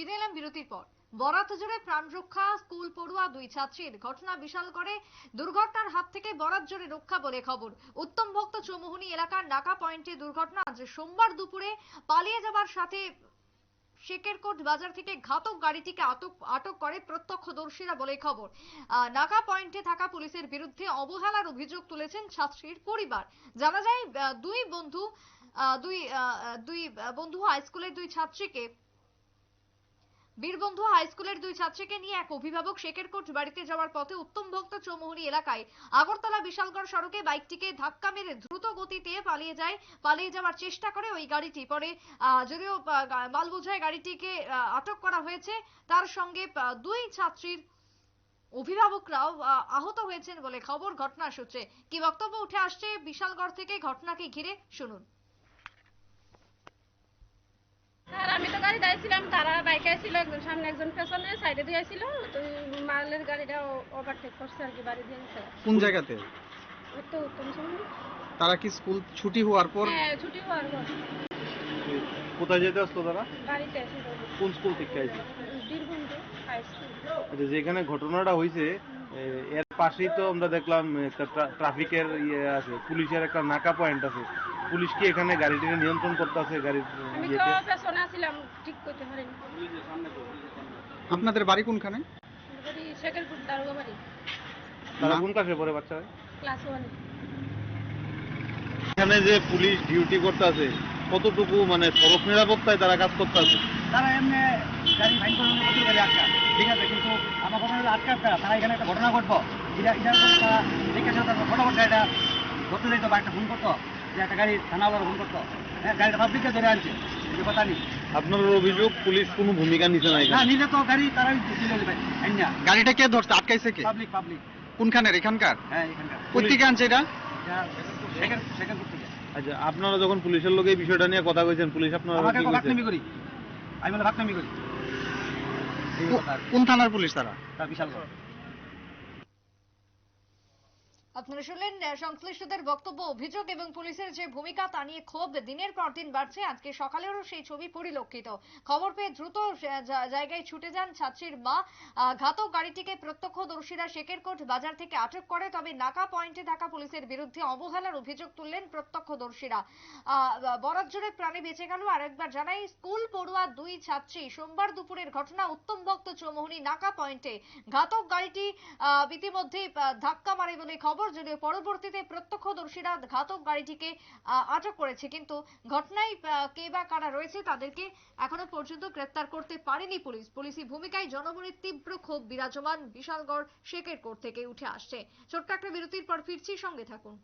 ফিরে এলাম বিরতির পর। বরাত জুড়ে প্রাণ রক্ষা, স্কুল পড়ুয়া, দুই ছাত্রীর ঘটনা বিশাল করে। দুর্ঘটনার হাত থেকে বরাত জুড়ে রক্ষা বলে খবর। উত্তম ভক্ত চৌমুহনী এলাকার নাকা পয়েন্টে দুর্ঘটনা আজ সোমবার দুপুরে পালিয়ে যাবার সাথে শেকেরকোট বাজার থেকে ঘাতক গাড়িটিকে আটক আটক করে প্রত্যক্ষদর্শীরা বলে খবর। নাকা পয়েন্টে থাকা পুলিশের বিরুদ্ধে অবহেলার অভিযোগ তুলেছেন ছাত্রীর পরিবার। জানা যায় দুই বন্ধু দুই দুই বন্ধু হাই স্কুলের দুই ছাত্রীকে বীরবন্ধু হাই স্কুলের দুই ছাত্রীকে নিয়ে এক অভিভাবক শেকেরকোট বাড়িতে যাওয়ার পথে উত্তম ভক্ত চৌমুহনী এলাকায় আগরতলা বিশালগড় সড়কে বাইকটিকে ধাক্কা মেরে দ্রুত গতিতে পালিয়ে যায় পালিয়ে যাওয়ার চেষ্টা করে ওই গাড়িটি। পরে যদিও আহ, মাল বোঝাই গাড়িটিকে আটক করা হয়েছে তার সঙ্গে দুই ছাত্রীর অভিভাবকরাও আহত হয়েছেন বলে খবর ঘটনা সূত্রে। কি বক্তব্য উঠে আসছে বিশালগড় থেকে ঘটনাকে ঘিরে শুনুন। আর আমি তো গাড়ি দাঁড়িয়েছিলাম তারা বাইকে ছিল একজন সামনে একজন পেছনে সাইডে দিয়ে ছিল তো মালের গাড়িটা ওভারটেক করছে আর কি বাড়ি দিয়ে গেছে কোন জায়গাতে? তো উত্তম তারা কি স্কুল ছুটি হওয়ার পর? হ্যাঁ ছুটি হওয়ার পর। কোথায় যেতে আসতো তারা? বাড়িতে এসে কোন স্কুল থেকে আইছে? বীরভূমে হাই স্কুল আচ্ছা যেখানে ঘটনাটা হয়েছে এর পাশেই তো আমরা দেখলাম একটা ট্রাফিকের ইয়ে আছে পুলিশের একটা নাকা পয়েন্ট আছে। পুলিশ কি এখানে গাড়িটিকে নিয়ন্ত্রণ করতে আছে গাড়ির আমি তো পেছনে আছিলাম ঠিক করতে পারিনি। আপনাদের বাড়ি কোনখানে? বাড়ি শেখেরপুর দারোগা বাড়ি। তারা কোন ক্লাসে পড়ে বাচ্চারা ক্লাস ওয়ানে এখানে যে পুলিশ ডিউটি করতে আছে কতটুকু মানে সড়ক নিরাপত্তায় তারা কাজ করতে আছে তারা এমনি গাড়ি ফাইন করে নিয়ে প্রচুর গাড়ি আটকা? ঠিক আছে কিন্তু আমার কথা হলো আটকা তারা এখানে একটা ঘটনা ঘটবো। এটা জন্য তারা দেখে তারা ফটোফট গাড়িটা ধরতে যেত বা একটা ফোন করতো। যে একটা গাড়ি থানাওয়ালা ফোন করতো হ্যাঁ গাড়িটা পাবলিককে ধরে আনছে এই কথা নেই। আপনার অভিযোগ পুলিশ কোনো ভূমিকা নিছে না না নিলে তো গাড়ি তারাই গাড়িটা কে ধরছে? আটকাইছে কে? পাবলিক পাবলিক কোনখানের? এখানকার? হ্যাঁ এখানকার। কোথেকে আনছে এটা? সেকেন্ড সেকেন্ড থেকে আচ্ছা আপনারা যখন পুলিশের লোক এই বিষয়টা নিয়ে কথা কইছেন পুলিশ আপনারা আমাকে কি কইছে? ভাগনামি করি। আমি বলে ভাগনামি করি। কোন থানার পুলিশ তারা? তার বিশাল। আপনারা শুনলেন সংশ্লিষ্টদের বক্তব্য, অভিযোগ এবং পুলিশের যে ভূমিকা তা নিয়ে ক্ষোভ, দিনের পর দিন বাড়ছে। আজকে সকালেরও সেই ছবি পরিলক্ষিত। খবর পেয়ে দ্রুত জায়গায় ছুটে যান ছাত্রীর মা। ঘাতক গাড়িটিকে প্রত্যক্ষদর্শীরা শেকেরকোট বাজার থেকে আটক করে, তবে নাকা পয়েন্টে থাকা পুলিশের বিরুদ্ধে অবহেলার অভিযোগ তুললেন প্রত্যক্ষদর্শীরা। জুড়ে প্রাণে বেঁচে গেল। আরেকবার জানাই, স্কুল পড়ুয়া দুই ছাত্রী সোমবার দুপুরের ঘটনা উত্তম ভক্ত চৌমোহনী নাকা পয়েন্টে। ঘাতক গাড়িটি ইতিমধ্যেই ধাক্কা মারে বলে খবর যদিও পরবর্তীতে প্রত্যক্ষদর্শীরা ঘাতক গাড়িটিকে আটক করেছে, কিন্তু ঘটনায় কে বা কারা রয়েছে তাদেরকে এখনও পর্যন্ত গ্রেপ্তার করতে পারেনি পুলিশ। পুলিশি ভূমিকায় জনগণের তীব্র ক্ষোভ বিরাজমান বিশালগড় শেখের কোর্ট থেকে উঠে আসছে। ছোট্ট একটা বিরতির পর ফিরছি, সঙ্গে থাকুন।